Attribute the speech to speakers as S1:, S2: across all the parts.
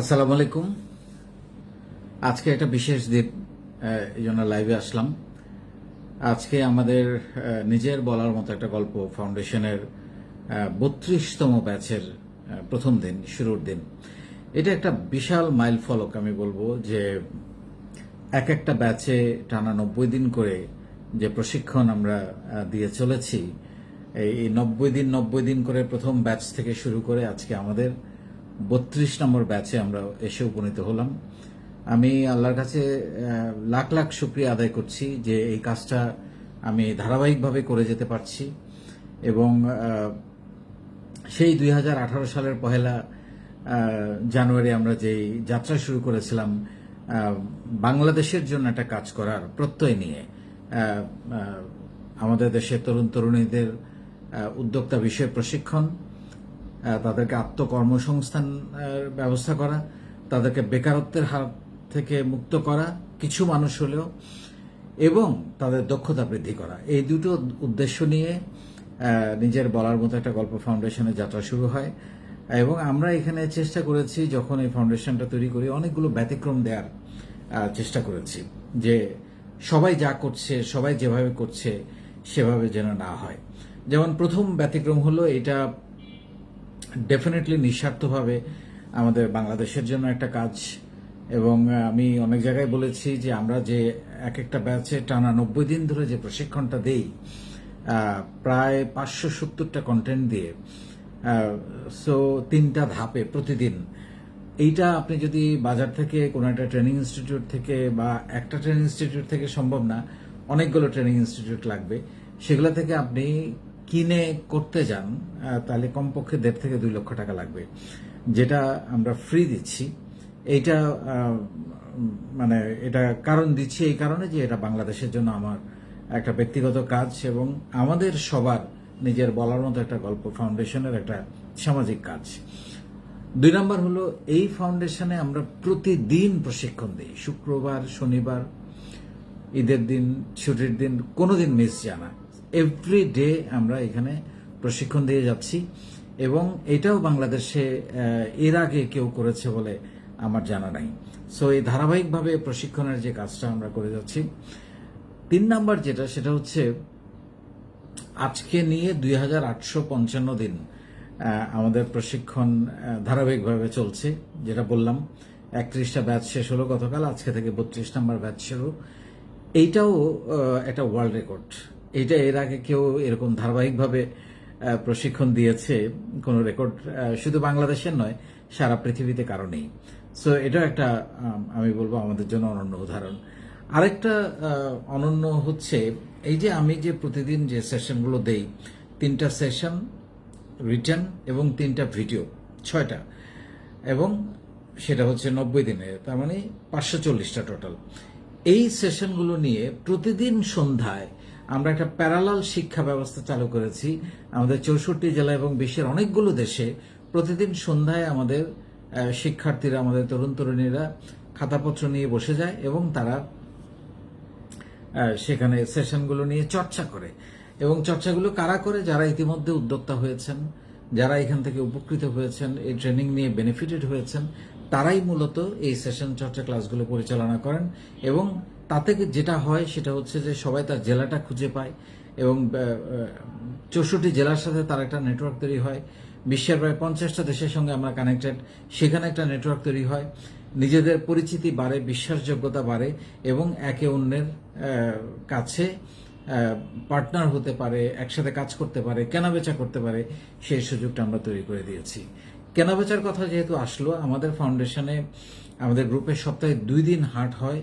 S1: আসসালামু আলাইকুম। আজকে একটা বিশেষ দিন এই জন্য লাইভে আসলাম। আজকে আমাদের নিজের বলার মতো একটা গল্প ফাউন্ডেশনের বত্রিশতম ব্যাচের প্রথম দিন, শুরুর দিন। এটা একটা বিশাল মাইল ফলক, আমি বলব যে এক একটা ব্যাচে টানা নব্বই দিন করে যে প্রশিক্ষণ আমরা দিয়ে চলেছি, এই নব্বই দিন নব্বই দিন করে প্রথম ব্যাচ থেকে শুরু করে আজকে আমাদের বত্রিশ নম্বর ব্যাচে আমরা এসে উপনীত হলাম। আমি আল্লাহর কাছে লাখ লাখ শুক্রিয়া আদায় করছি যে এই কাজটা আমি ধারাবাহিকভাবে করে যেতে পারছি এবং সেই দুই হাজার আঠারো সালের পহেলা জানুয়ারি আমরা যেই যাত্রা শুরু করেছিলাম বাংলাদেশের জন্য একটা কাজ করার প্রত্যয় নিয়ে আমাদের দেশের তরুণ তরুণীদের উদ্যোক্তা বিষয়ে প্রশিক্ষণ তাদেরকে আত্মকর্মসংস্থান ব্যবস্থা করা, তাদেরকে বেকারত্বের হাত থেকে মুক্ত করা, কিছু মানুষ হলেও, এবং তাদের দক্ষতা বৃদ্ধি করা। এই দুটো উদ্দেশ্য নিয়ে নিজের বলার মতো একটা গল্প ফাউন্ডেশনের যাত্রা শুরু হয়। এবং আমরা এখানে চেষ্টা করেছি, যখন এই ফাউন্ডেশনটা তৈরি করি, অনেকগুলো ব্যতিক্রম দেওয়ার চেষ্টা করেছি। যে সবাই যা করছে, সবাই যেভাবে করছে, সেভাবে যেন না হয়। যেমন প্রথম ব্যতিক্রম হলো, এটা ডেফিনেটলি নিঃস্বার্থভাবে আমাদের বাংলাদেশের জন্য একটা কাজ। এবং আমি অনেক জায়গায় বলেছি যে আমরা যে এক একটা ব্যাচে টানা নব্বই দিন ধরে যে প্রশিক্ষণটা দেই প্রায় পাঁচশো সত্তরটা কন্টেন্ট দিয়ে সো তিনটা ধাপে প্রতিদিন। এইটা আপনি যদি বাজার থেকে কোনো একটা ট্রেনিং ইনস্টিটিউট থেকে বা একটা ট্রেনিং ইনস্টিটিউট থেকে সম্ভব না, অনেকগুলো ট্রেনিং ইনস্টিটিউট লাগবে। সেগুলো থেকে আপনি কিনে করতে যান তাহলে কমপক্ষে দেড় থেকে দুই লক্ষ টাকা লাগবে। যেটা আমরা ফ্রি দিচ্ছি, এইটা মানে এটা কারণ দিচ্ছি এই কারণে যে এটা বাংলাদেশের জন্য আমার একটা ব্যক্তিগত কাজ এবং আমাদের সবার নিজের বলার মতো একটা গল্প ফাউন্ডেশনের একটা সামাজিক কাজ। দুই নম্বর হলো, এই ফাউন্ডেশনে আমরা প্রতিদিন প্রশিক্ষণ দিই। শুক্রবার, শনিবার, ঈদের দিন, ছুটির দিন, কোনোদিন মিস যায় না। এভরি ডে আমরা এখানে প্রশিক্ষণ দিয়ে যাচ্ছি। এবং এটাও বাংলাদেশে এর আগে কেউ করেছে বলে আমার জানা নাই। সো এই ধারাবাহিকভাবে প্রশিক্ষণের যে কাজটা আমরা করে যাচ্ছি, তিন নাম্বার যেটা, সেটা হচ্ছে আজকে নিয়ে দুই হাজার আটশো পঞ্চান্ন দিন আমাদের প্রশিক্ষণ ধারাবাহিকভাবে চলছে। যেটা বললাম, একত্রিশটা ব্যাচ শেষ হলো গতকাল, আজকে থেকে বত্রিশ নাম্বার ব্যাচ শুরু। এইটাও একটা ওয়ার্ল্ড রেকর্ড এইটা এর আগে কেউ এরকম ধারাবাহিকভাবে প্রশিক্ষণ দিয়েছে, কোনো রেকর্ড শুধু বাংলাদেশের নয়, সারা পৃথিবীতে কারণেই সো এটা একটা, আমি বলব আমাদের জন্য অনন্য উদাহরণ। আরেকটা অনন্য হচ্ছে, এই যে আমি যে প্রতিদিন যে সেশনগুলো দেই, তিনটা সেশন রিটার্ন এবং তিনটা ভিডিও, ছয়টা, এবং সেটা হচ্ছে নব্বই দিনে, তার মানে পাঁচশো চল্লিশটা টোটাল। এই সেশনগুলো নিয়ে প্রতিদিন সন্ধ্যায় আমরা একটা প্যারালাল শিক্ষা ব্যবস্থা চালু করেছি। আমাদের চৌষট্টি জেলা এবং বিশ্বের অনেকগুলো দেশে প্রতিদিন সন্ধ্যায় আমাদের শিক্ষার্থীরা, আমাদের তরুণ তরুণীরা খাতাপত্র নিয়ে বসে যায় এবং তারা সেখানে সেশনগুলো নিয়ে চর্চা করে। এবং চর্চাগুলো কারা করে? যারা ইতিমধ্যে উদ্যোক্তা হয়েছেন, যারা এখান থেকে উপকৃত হয়েছেন, এই ট্রেনিং নিয়ে বেনিফিটেড হয়েছেন, তারাই মূলত এই সেশন চর্চা ক্লাসগুলো পরিচালনা করেন এবং তাতে যেটা হয় সেটা হচ্ছে যে সবাই তার জেলাটা খুঁজে পায় এবং চৌষট্টি জেলার সাথে তার একটা নেটওয়ার্ক তৈরি হয়। বিশ্বের প্রায় পঞ্চাশটা দেশের সঙ্গে আমরা কানেক্টেড সেখানে একটা নেটওয়ার্ক তৈরি হয়। নিজেদের পরিচিতি বাড়ে, বিশ্বাসযোগ্যতা বাড়ে এবং একে অন্যের কাছে পার্টনার হতে পারে, একসাথে কাজ করতে পারে, কেনাবেচা করতে পারে, সেই সুযোগটা আমরা তৈরি করে দিয়েছি। কেনাবেচার কথা যেহেতু আসলো, আমাদের ফাউন্ডেশনে আমাদের গ্রুপে সপ্তাহে দুই দিন হাট হয়।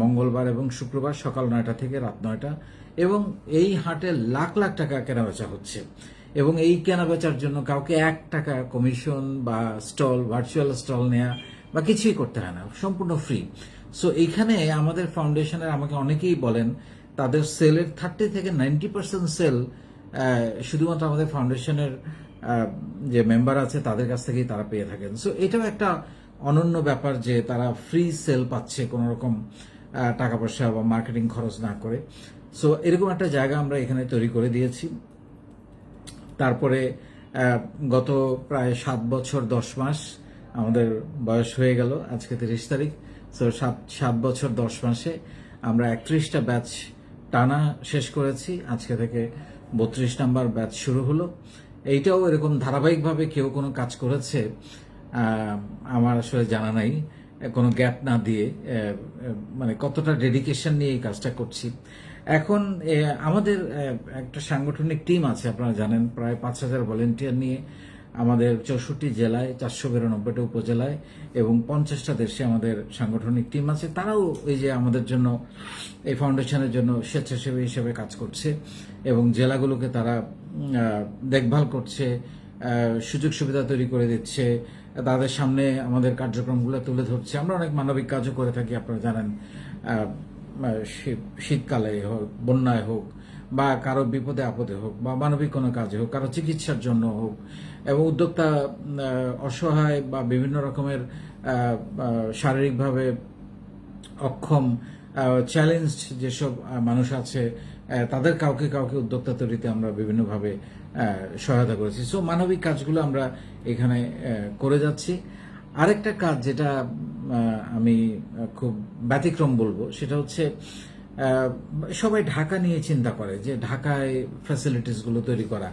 S1: মঙ্গলবার এবং শুক্রবার সকাল নয়টা থেকে রাত নয়টা, এবং এই হাটে লাখ লাখ টাকা কেনাবেচা হচ্ছে। এবং এই কেনাবেচার জন্য কাউকে এক টাকা কমিশন বা স্টল, ভার্চুয়াল স্টল নেওয়া বা কিছুই করতে হয় না, সম্পূর্ণ ফ্রি। সো এইখানে আমাদের ফাউন্ডেশনের আমাকে অনেকেই বলেন, তাদের সেলের থার্টি থেকে নাইনটি পার্সেন্ট সেল শুধুমাত্র আমাদের ফাউন্ডেশনের যে মেম্বার আছে, তাদের কাছ থেকেই তারা পেয়ে থাকেন। সো এটাও একটা অনন্য ব্যাপার যে তারা ফ্রি সেল পাচ্ছে কোনো রকম টাকা পয়সা বা মার্কেটিং খরচ না করে। সো এরকম একটা জায়গা আমরা এখানে তৈরি করে দিয়েছি। তারপরে গত প্রায় সাত বছর দশ মাস আমাদের বয়স হয়ে গেল, আজকে তিরিশ তারিখ। সো সাত সাত বছর দশ মাসে আমরা একত্রিশটা ব্যাচ টানা শেষ করেছি। আজকে থেকে বত্রিশ নাম্বার ব্যাচ শুরু হলো। এইটাও এরকম ধারাবাহিকভাবে কেউ কোনো কাজ করেছে আমার আসলে জানা নাই কোনো গ্যাপ না দিয়ে মানে কতটা ডেডিকেশন নিয়ে এই কাজটা করছি। এখন আমাদের একটা সাংগঠনিক টিম আছে, আপনারা জানেন, প্রায় পাঁচ হাজার ভলেন্টিয়ার নিয়ে আমাদের চৌষট্টি জেলায়, চারশো বিরানব্বইটা উপজেলায় এবং পঞ্চাশটা দেশে আমাদের সাংগঠনিক টিম আছে। তারাও এই যে আমাদের জন্য, এই ফাউন্ডেশনের জন্য স্বেচ্ছাসেবী হিসেবে কাজ করছে এবং জেলাগুলোকে তারা দেখভাল করছে সুযোগ সুবিধা তৈরি করে দিচ্ছে তাদের সামনে আমাদের কার্যক্রমগুলো তুলে ধরছে। আমরা অনেক মানবিক কাজও করে থাকি, আপনারা জানেন। শীতকালে হোক, বন্যায় হোক, বা কারও বিপদে, আপদে হোক, বা মানবিক কোনো কাজে হোক, কারও চিকিৎসার জন্য হোক, এবং উদ্যোক্তা অসহায় বা বিভিন্ন রকমের শারীরিকভাবে অক্ষম চ্যালেঞ্জ যেসব মানুষ আছে তাদের কাউকে কাউকে উদ্যোক্তা তৈরিতে আমরা বিভিন্নভাবে সহায়তা করেছি। সো মানবিক কাজগুলো আমরা এখানে করে যাচ্ছি। আরেকটা কাজ যেটা আমি খুব ব্যতিক্রম বলব, সেটা হচ্ছে সবাই ঢাকা নিয়ে চিন্তা করে যে ঢাকায় ফ্যাসিলিটিসগুলো তৈরি করা।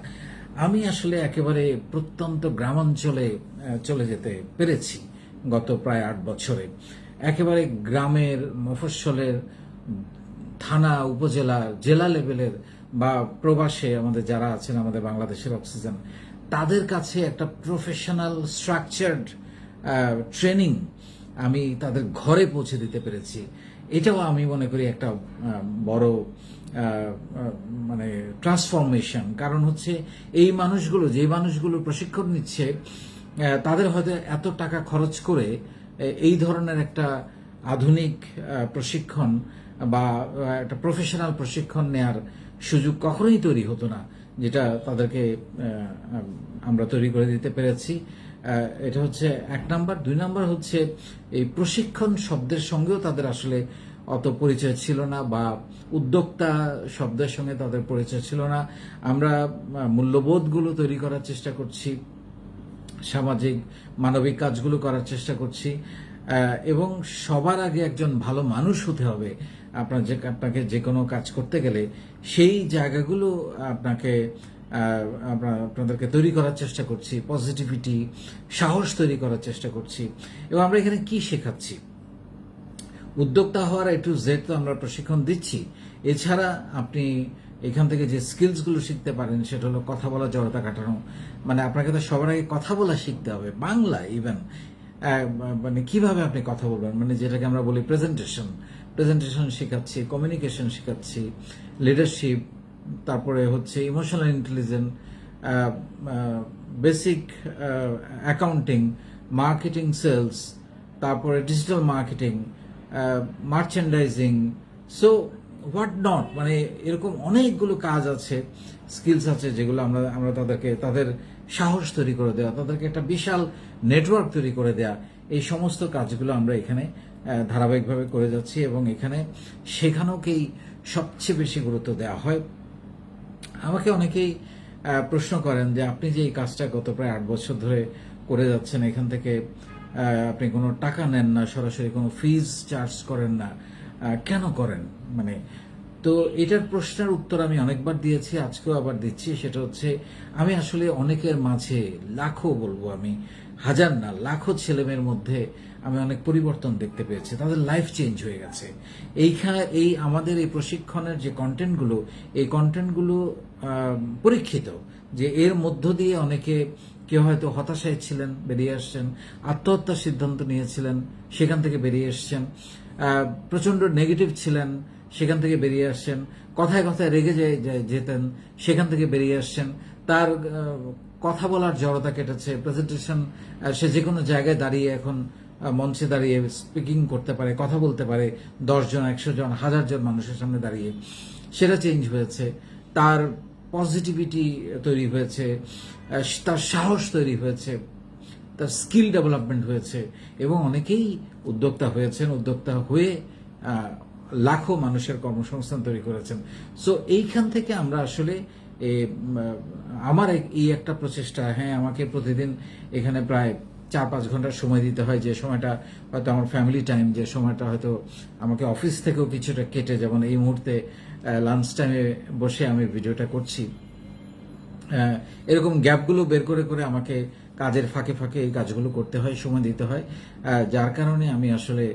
S1: আমি আসলে একেবারে প্রত্যন্ত গ্রামাঞ্চলে চলে যেতে পেরেছি গত প্রায় আট বছরে। একেবারে গ্রামের মফস্বলের থানা, উপজেলা, জেলা লেভেলের বা প্রবাসে আমাদের যারা আছেন, আমাদের বাংলাদেশের অক্সিজেন, তাদের কাছে একটা প্রফেশনাল স্ট্রাকচার্ড ট্রেনিং আমি তাদের ঘরে পৌঁছে দিতে পেরেছি। এটাও আমি মনে করি একটা বড় মানে ট্রান্সফরমেশন কারণ হচ্ছে এই মানুষগুলো, যে মানুষগুলো প্রশিক্ষণ নিচ্ছে তাদের হয়তো এত টাকা খরচ করে এই ধরনের একটা আধুনিক প্রশিক্ষণ বা একটা প্রফেশনাল প্রশিক্ষণ নেয়ার সুযোগ কখনোই তৈরি হতো না, যেটা তাদেরকে আমরা তৈরি করে দিতে পেরেছি। এটা হচ্ছে এক নাম্বার। দুই নাম্বার হচ্ছে এই প্রশিক্ষণ শব্দের সঙ্গেও তাদের আসলে অত পরিচয় ছিল না, বা উদ্যোক্তা শব্দের সঙ্গে তাদের পরিচয় ছিল না। আমরা মূল্যবোধগুলো তৈরি করার চেষ্টা করছি, সামাজিক, মানবিক কাজগুলো করার চেষ্টা করছি। এবং সবার আগে একজন ভালো মানুষ হতে হবে। আপনার যে আপনাকে যে কোনো কাজ করতে গেলে সেই জায়গাগুলো আপনাকে আমরা আপনাদেরকে তৈরি করার চেষ্টা করছি পজিটিভিটি সাহস তৈরি করার চেষ্টা করছি। এবং আমরা এখানে কি শেখাচ্ছি? উদ্যোক্তা হওয়ার এ টু জেড তো আমরা প্রশিক্ষণ দিচ্ছি। এছাড়া আপনি এখান থেকে যে স্কিলসগুলো শিখতে পারেন, সেটা হলো কথা বলা, জড়তা কাটানো। মানে আপনাকে তো সবার আগে কথা বলা শিখতে হবে, বাংলা ইভেন মানে কীভাবে আপনি কথা বলবেন? মানে যেটাকে আমরা বলি প্রেজেন্টেশন প্রেজেন্টেশন শেখাচ্ছি কমিউনিকেশন শেখাচ্ছি লিডারশিপ তারপরে হচ্ছে emotional intelligence basic accounting marketing sales তারপরে digital marketing merchandising so what not মানে এরকম অনেকগুলো কাজ আছে স্কিলস আছে যেগুলো আমরা আমরা তাদেরকে, তাদের সাহস তৈরি করে দেওয়া তাদেরকে একটা বিশাল নেটওয়ার্ক তৈরি করে দেওয়া এই সমস্ত কাজগুলো আমরা এখানে ধারাবাহিকভাবে করে যাচ্ছি এবং এখানে শেখানোকেই সবচেয়ে বেশি গুরুত্ব দেওয়া হয়। আমাকে অনেকেই প্রশ্ন করেন যে আপনি যে এই কাজটা গত প্রায় আট বছর ধরে করে যাচ্ছেন, এখান থেকে আপনি কোনো টাকা নেন না, সরাসরি কোনো ফিজ চার্জ করেন না কেন করেন? মানে তো এটার প্রশ্নের উত্তর আমি অনেকবার দিয়েছি, আজকেও আবার দিচ্ছি। সেটা হচ্ছে, আমি আসলে অনেকের মাঝে লাখো বলব আমি, হাজার না, লাখো ছেলেমেয়ের মধ্যে আমি অনেক পরিবর্তন দেখতে পেয়েছি। তাদের লাইফ চেঞ্জ হয়ে গেছে। এইখানে এই আমাদের এই প্রশিক্ষণের যে কন্টেন্টগুলো এই কন্টেন্টগুলো পরীক্ষিত। যে এর মধ্য দিয়ে অনেকে কেউ হয়তো হতাশায় ছিলেন, বেরিয়ে আসছেন, আত্মহত্যার সিদ্ধান্ত নিয়েছিলেন, সেখান থেকে বেরিয়ে এসছেন। আহ, প্রচণ্ড নেগেটিভ ছিলেন সেখান থেকে বেরিয়ে আসছেন। কথায় কথায় রেগে যেতেন সেখান থেকে বেরিয়ে আসছেন। তার কথা বলার জড়তা কেটেছে। প্রেজেন্টেশন সে যে কোনো জায়গায় দাঁড়িয়ে এখন মঞ্চে দাঁড়িয়ে স্পিকিং করতে পারে কথা বলতে পারে। দশ জন একশো জন হাজার জন মানুষের সামনে দাঁড়িয়ে সেটা চেঞ্জ হয়েছে। তার পজিটিভিটি তৈরি হয়েছে তার সাহস তৈরি হয়েছে। তার স্কিল ডেভেলপমেন্ট হয়েছে এবং অনেকেই উদ্যোক্তা হয়েছেন, উদ্যোক্তা হয়ে লাখো মানুষের কর্মসংস্থান তৈরি করেছেন। সো এইখান থেকে আমরা আসলে আমার এই একটা প্রচেষ্টা হ্যাঁ আমাকে প্রতিদিন এখানে প্রায় চার পাঁচ ঘণ্টার সময় দিতে হয়। যে সময়টা হয়তো আমার ফ্যামিলি টাইম যে সময়টা হয়তো আমাকে অফিস থেকেও কিছুটা কেটে যেমন এই মুহূর্তে লাঞ্চ টাইমে বসে আমি ভিডিওটা করছি। এরকম গ্যাপগুলো বের করে করে আমাকে কাজের ফাঁকে ফাঁকে এই কাজগুলো করতে হয়, সময় দিতে হয়। যার কারণে আমি আসলে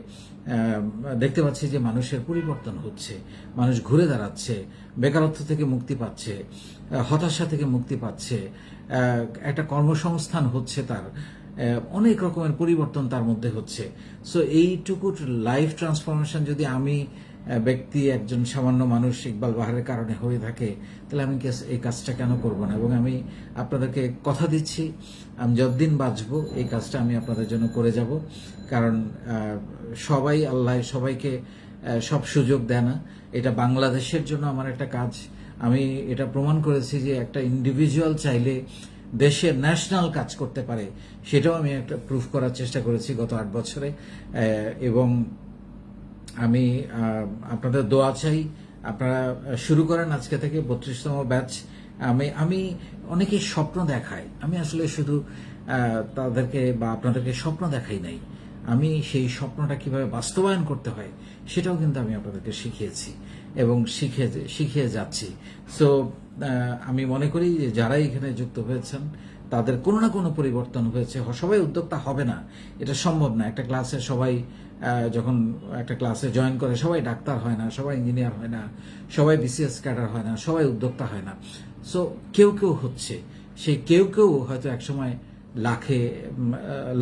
S1: দেখতে পাচ্ছি যে মানুষের পরিবর্তন হচ্ছে, মানুষ ঘুরে দাঁড়াচ্ছে, বেকারত্ব থেকে মুক্তি পাচ্ছে হতাশা থেকে মুক্তি পাচ্ছে একটা কর্মসংস্থান হচ্ছে তার অনেক রকমের পরিবর্তন তার মধ্যে হচ্ছে। সো এইটুকু লাইফ ট্রান্সফরমেশন যদি আমি ব্যক্তি একজন সামান্য মানুষ ইকবাল বাহারের কারণে হয়ে থাকে, তাহলে আমি এই কাজটা কেন করব না? এবং আমি আপনাদেরকে কথা দিচ্ছি, আমি যতদিন বাঁচবো, এই কাজটা আমি আপনাদের জন্য করে যাব। কারণ সবাই আল্লাহ সবাইকে সব সুযোগ দেয় না। এটা বাংলাদেশের জন্য আমার একটা কাজ। আমি এটা প্রমাণ করেছি যে একটা ইন্ডিভিজুয়াল চাইলে দেশের ন্যাশনাল কাজ করতে পারে, সেটাও আমি একটা প্রুফ করার চেষ্টা করেছি গত আট বছরে। এবং আমি আপনাদের দোয়া চাই। আপনারা শুরু করেন আজকে থেকে বত্রিশতম ব্যাচ। আমি আমি অনেকে স্বপ্ন দেখাই। আমি আসলে শুধু তাদেরকে বা আপনাদেরকে স্বপ্ন দেখাই নাই। আমি সেই স্বপ্নটা কীভাবে বাস্তবায়ন করতে হয় সেটাও কিন্তু আমি আপনাদেরকে শিখিয়েছি এবং শিখে, শিখিয়ে যাচ্ছি। সো আমি মনে করি যে যারা এখানে যুক্ত হয়েছেন তাদের কোনো না কোনো পরিবর্তন হয়েছে। সবাই উদ্যোক্তা হবে না। এটা সম্ভব না। একটা ক্লাসে সবাই যখন একটা ক্লাসে জয়েন করে, সবাই ডাক্তার হয় না, সবাই ইঞ্জিনিয়ার হয় না, সবাই বিসিএস ক্যাডার হয় না, সবাই উদ্যোক্তা হয় না। সো কেউ কেউ হচ্ছে। সেই কেউ কেউ হয়তো একসময় লাখে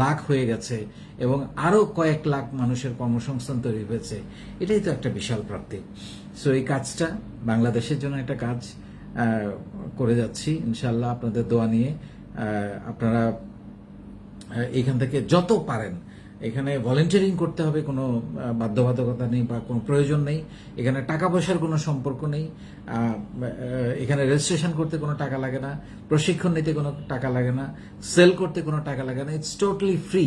S1: লাখ হয়ে গেছে এবং আরও কয়েক লাখ মানুষের কর্মসংস্থান তৈরি হয়েছে। এটাই তো একটা বিশাল প্রাপ্তি। সো এই কাজটা বাংলাদেশের জন্য একটা কাজ করে যাচ্ছি। ইনশাল্লাহ আপনাদের দোয়া নিয়ে আপনারা এখান থেকে যত পারেন, এখানে ভলেন্টিয়ারিং করতে হবে, কোনো বাধ্যবাধকতা নেই বা কোনো প্রয়োজন নেই। এখানে টাকা পয়সার কোনো সম্পর্ক নেই। এখানে রেজিস্ট্রেশন করতে কোনো টাকা লাগে না, প্রশিক্ষণ নিতে কোনো টাকা লাগে না সেল করতে কোনো টাকা লাগে না। ইটস টোটালি ফ্রি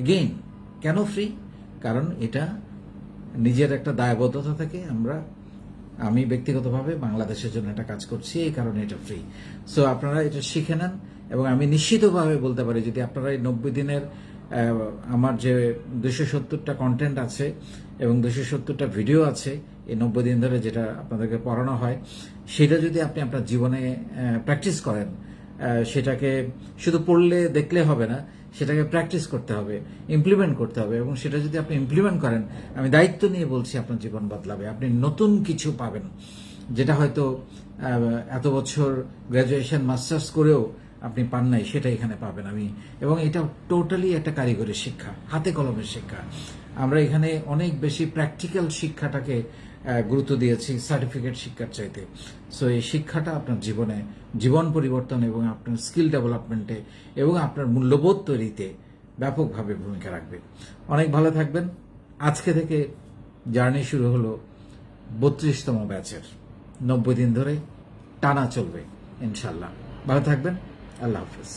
S1: এগেইন কেন ফ্রি কারণ এটা নিজের একটা দায়বদ্ধতা থেকে আমরা আমি ব্যক্তিগতভাবে বাংলাদেশের জন্য একটা কাজ করছি, এই কারণে এটা ফ্রি সো আপনারা এটা শিখে নেন এবং আমি নিশ্চিতভাবে বলতে পারি, যদি আপনারা এই নব্বই দিনের আমার যে দুশো সত্তরটা কন্টেন্ট আছে এবং দুশো সত্তরটা ভিডিও আছে, এই নব্বই দিন ধরে যেটা আপনাদেরকে পড়ানো হয়, সেটা যদি আপনি আপনার জীবনে প্র্যাকটিস করেন সেটাকে শুধু পড়লে দেখলে হবে না সেটাকে প্র্যাকটিস করতে হবে ইমপ্লিমেন্ট করতে হবে এবং সেটা যদি আপনি ইমপ্লিমেন্ট করেন, আমি দায়িত্ব নিয়ে বলছি আপনার জীবন বদলাবে। আপনি নতুন কিছু পাবেন। যেটা হয়তো এত বছর গ্র্যাজুয়েশন মাস্টার্স করেও আপনি পান নাই, সেটা এখানে পাবেন। আমি, এবং এটা টোটালি একটা কারিগরি শিক্ষা, হাতে কলমের শিক্ষা। আমরা এখানে অনেক বেশি প্র্যাকটিক্যাল শিক্ষাটাকে গুরুত্ব দিয়েছি সার্টিফিকেট শিক্ষার চাইতে। সো এই শিক্ষাটা আপনার জীবনে, জীবন পরিবর্তন এবং আপনার স্কিল ডেভেলপমেন্টে এবং আপনার মূল্যবোধ তৈরিতে ব্যাপকভাবে ভূমিকা রাখবে। অনেক ভালো থাকবেন। আজকে থেকে জার্নি শুরু হলো বত্রিশতম ব্যাচের। নব্বই দিন ধরে টানা চলবে ইনশাল্লাহ ভালো থাকবেন। আল্লাহ হাফিজ।